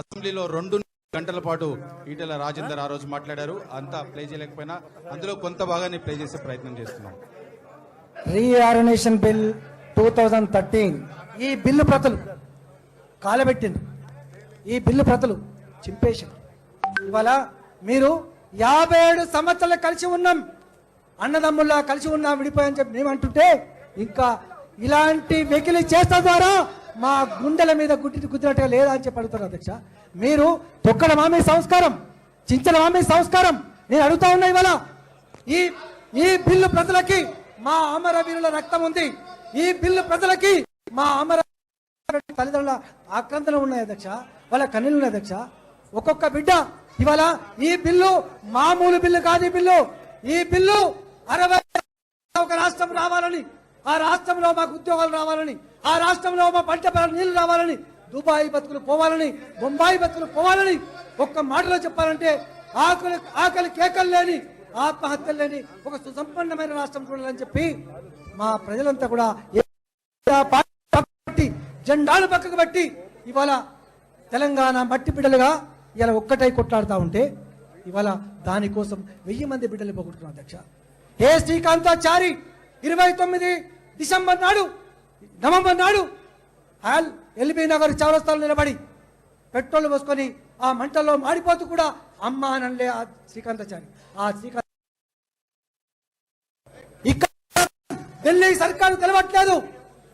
అసెంబ్లీలో రెండు గంటల పాటు ఈటెల రాజేందర్ ఆ రోజు మాట్లాడారు. అంతా ప్లే చేయలేకపోయినా అందులో కొంత భాగాన్ని ప్లే చేసే ప్రయత్నం చేస్తున్నాం. Reorganisation bill two thousand thirteen. ఈ బిల్లు ప్రతులు కాలబెట్టింది. ఈ బిల్లు ప్రతులు చింపేశారు ఇవాళ మీరు యాభై ఏడు సంవత్సరాలు కలిసి ఉన్నాం. అన్నదమ్ముల్లా కలిసి ఉన్నాం విడిపోయని చెప్పి మేము అంటుంటే ఇంకా ఇలాంటి వెకిలి చేస్తా ద్వారా మా గుండెల మీద గుడ్డి గుద్దినట్టుగా లేదా అని చెప్పి అడుగుతారు అధ్యక్ష. మీరు తొక్కడం ఆమె సంస్కారం చించడం ఆమె సంస్కారం. నేను అడుగుతా ఉన్నా ఇవాళ ఈ ఈ బిల్లు ప్రజలకి మా అమరవీరుల రక్తం ఉంది. ఈ బిల్లు ప్రజలకి మా అమర తల్లిదండ్రుల ఆక్రందనలు ఉన్నాయి అధ్యక్ష. వాళ్ళ కన్నీళ్ళు ఉన్నాయి అధ్యక్ష. ఒక్కొక్క బిడ్డ ఇవాళ ఈ బిల్లు మామూలు బిల్లు కాదు ఈ బిల్లు. ఈ బిల్లు అరవై ఒక రాష్ట్రం రావాలని ఆ రాష్ట్రంలో మాకు ఉద్యోగాలు రావాలని ఆ రాష్ట్రంలో మా పంట పొలాలకు నీళ్ళు రావాలని దుబాయ్ బతుకులు పోవాలని బొంబాయి బతుకులు పోవాలని ఒక్క మాటలో చెప్పాలంటే ఆకలి ఆకలి కేకలు లేని ఆత్మహత్యలు లేని ఒక సుసంపన్నమైన రాష్ట్రం చూడాలని చెప్పి మా ప్రజలంతా కూడా జెండాను పార్టీ పక్కకు పట్టి ఇవాళ తెలంగాణ మట్టి బిడ్డలుగా ఇలా ఒక్కటై కొట్లాడుతూ ఉంటే ఇవాళ దానికోసం వెయ్యి మంది బిడ్డలు పోగొట్టుకున్నాం అధ్యక్ష. ఏ శ్రీకాంతాచారి ఇరవై తొమ్మిది డిసెంబర్ నాడు నవంబర్ నాడు ఆల్ ఎల్బీ నగర్ చౌరస్తాలో నిలబడి పెట్రోల్ పోసుకొని ఆ మంటల్లో మాడిపోతూ కూడా అమ్మ అనలే ఆ శ్రీకాంతాచారి. ఆ శ్రీకాంత్ ఇక్కడ ఢిల్లీ సర్కారు తెలవట్లేదు.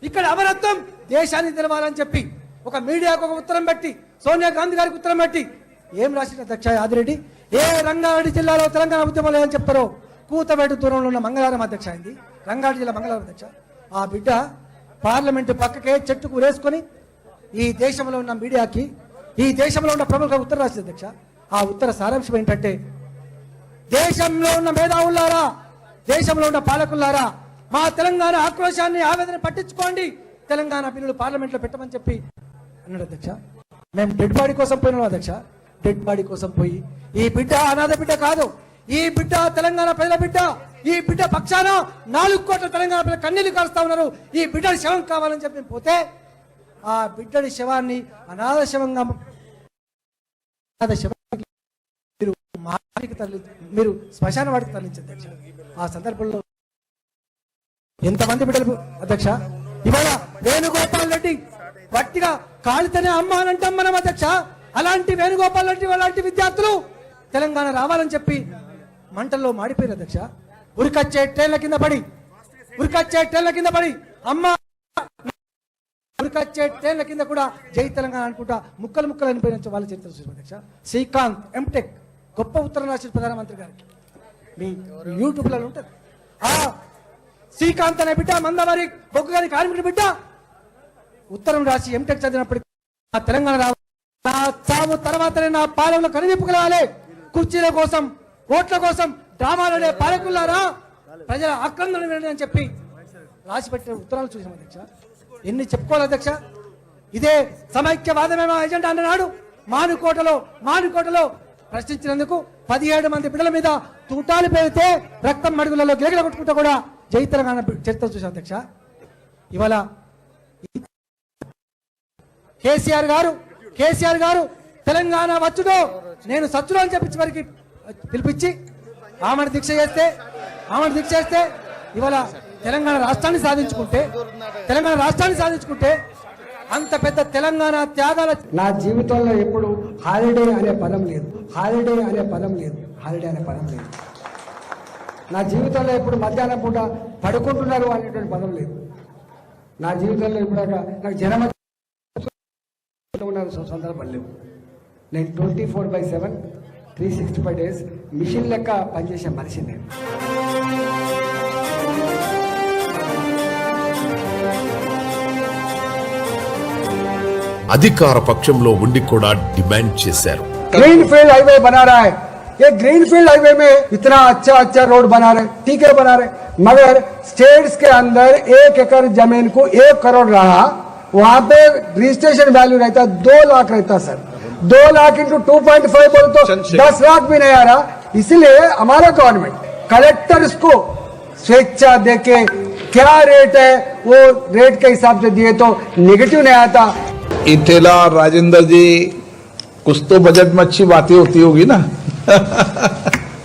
ఇక్కడ అమరత్వం దేశాన్ని తెలవాలని చెప్పి ఒక మీడియాకు ఒక ఉత్తరం పెట్టి సోనియా గాంధీ గారికి ఉత్తరం పెట్టి ఏం రాసిన అధ్యక్ష ఆదిరెడ్డి? ఏ రంగారెడ్డి జిల్లాలో తెలంగాణ ఉద్యమం లేదని చెప్పారో కూతవేటు దూరంలో ఉన్న మంగళవారం అధ్యక్ష అయింది. రంగారెడ్డి జిల్లా మంగళవారం అధ్యక్ష. ఆ బిడ్డ పార్లమెంటు పక్కకే చెట్టుకు వేసుకొని ఈ దేశంలో ఉన్న మీడియాకి ఈ దేశంలో ఉన్న ప్రముఖ ఉత్తరం రాసింది అధ్యక్ష ఆ ఉత్తర సారాంశం ఏంటంటే దేశంలో ఉన్న మేధావులారా దేశంలో ఉన్న పాలకులారా మా తెలంగాణ ఆక్రోశాన్ని ఆవేదన పట్టించుకోండి. తెలంగాణ బిల్లులు పార్లమెంట్లో పెట్టమని చెప్పి అన్నాడు అధ్యక్ష. మేము డెడ్ బాడీ కోసం పోయినాం అధ్యక్ష. డెడ్ బాడీ కోసం పోయి ఈ బిడ్డ అనాథ బిడ్డ కాదు. ఈ బిడ్డ తెలంగాణ ప్రజల బిడ్డ ఈ బిడ్డ పక్షాన నాలుగు కోట్ల తెలంగాణ ప్రజల కన్నీళ్ళు కాలుస్తా ఉన్నారు. ఈ బిడ్డ శవం కావాలని చెప్పి పోతే ఆ బిడ్డడి శవాన్ని అనాథ శవంగా అనాథ శవానికి మీరు మాటికి తరలి మీరు శ్మశాన వాడికి తరలించారు అధ్యక్ష. ఆ సందర్భంలో ఎంతమంది బిడ్డలు అధ్యక్ష? ఇవాళ వేణుగోపాల్ రెడ్డి వట్టిగా కాలితేనే అమ్మ అని అంటాం మనం అధ్యక్ష. అలాంటి వేణుగోపాల్ రెడ్డి అలాంటి విద్యార్థులు తెలంగాణ రావాలని చెప్పి మంటల్లో మాడిపోయారు అధ్యక్ష. ఉరికచ్చే ట్రైన్ల కింద పడి. ఉరికచ్చే ట్రైన్ల కింద పడి. అమ్మ. ఉరికచ్చే ట్రైన్ల కింద కూడా జై తెలంగాణ అనుకుంటా ముక్కలు ముక్కలు అనిపోయిన వాళ్ళ చరిత్ర చూసాం అధ్యక్ష. శ్రీకాంత్ ఎంటెక్ గొప్ప ఉత్తరం రాసిన ప్రధానమంత్రి గారికి. మీ యూట్యూబ్లో ఉంటుంది. ఆ శ్రీకాంత్ అనే బిడ్డ మందవారి బొగ్గు గారి కార్మికుడి బిడ్డ. ఉత్తరం రాసి ఎంటెక్ చదివినప్పుడు తెలంగాణ రావు నా చావు తర్వాతనే నా పాలనలో రావాలి కుర్చీల కోసం ఓట్ల కోసం డ్రామాలనే పాలకులారా ప్రజల ఆక్రందన వినండి అని చెప్పి రాసి పెట్టిన ఉత్తరాలు చూసాం అధ్యక్ష. ఎన్ని చెప్పుకోవాలి అధ్యక్ష? ఇదే సమైక్యవాదమే మా ఎజెండా అన్ననాడు మానుకోటలో మానుకోటలో ప్రశ్నించినందుకు పదిహేడు మంది బిడ్డల మీద తూటాలు పెడితే రక్తం మడుగులలో గిరగిల కొట్టుకుంటూ కూడా జై తెలంగాణ చరిత్ర చూసాం అధ్యక్ష. ఇవాళ కేసీఆర్ గారు కేసీఆర్ గారు తెలంగాణ వచ్చుడో నేను సచ్చుడు అని చెప్పి వారికి పిలిపించి ఆమెను దీక్ష చేస్తే ఆమెను దీక్ష చేస్తే ఇవాళ తెలంగాణ రాష్ట్రాన్ని సాధించుకుంటే తెలంగాణ రాష్ట్రాన్ని సాధించుకుంటే అంత పెద్ద తెలంగాణ త్యాగాల నా జీవితంలో ఎప్పుడు హాలిడే అనే పదం లేదు. హాలిడే అనే పదం లేదు. హాలిడే అనే పదం లేదు. నా జీవితంలో ఎప్పుడు మధ్యాహ్నం పూట పడుకుంటున్నారు అనేటువంటి పదం లేదు. నా జీవితంలో ఇప్పుడు నాకు జనం ఉన్నారు సందర్భం లేవు నేను twenty four by seven three sixty five days machine లెక్క పనిచేసే మనిషి నేను అధికార పక్షంలో ఉండి కూడా డిమాండ్ చేశారు ग्रीन फील्ड हाईवे बना रहा है ये ग्रीन फील्ड हाईवे में इतना अच्छा अच्छा रोड बना रहे ठीक है बना रहे मगर स्टेट्स के अंदर एक एकड़ जमीन को एक करोड़ रहा वहां पे रजिस्ट्रेशन वैल्यू रहता दो लाख रहता सर दो lakh into two point five बोल तो दस लाख भी नहीं आ रहा। इसलिए हमारा गवर्नमेंट कलेक्टर को स्वेच्छा देके क्या रेट है वो रेट के हिसाब से दिए तो नेगेटिव नहीं आता। इथेला राजेंद्र जी कुछ तो बजट में अच्छी बातें होती होगी ना?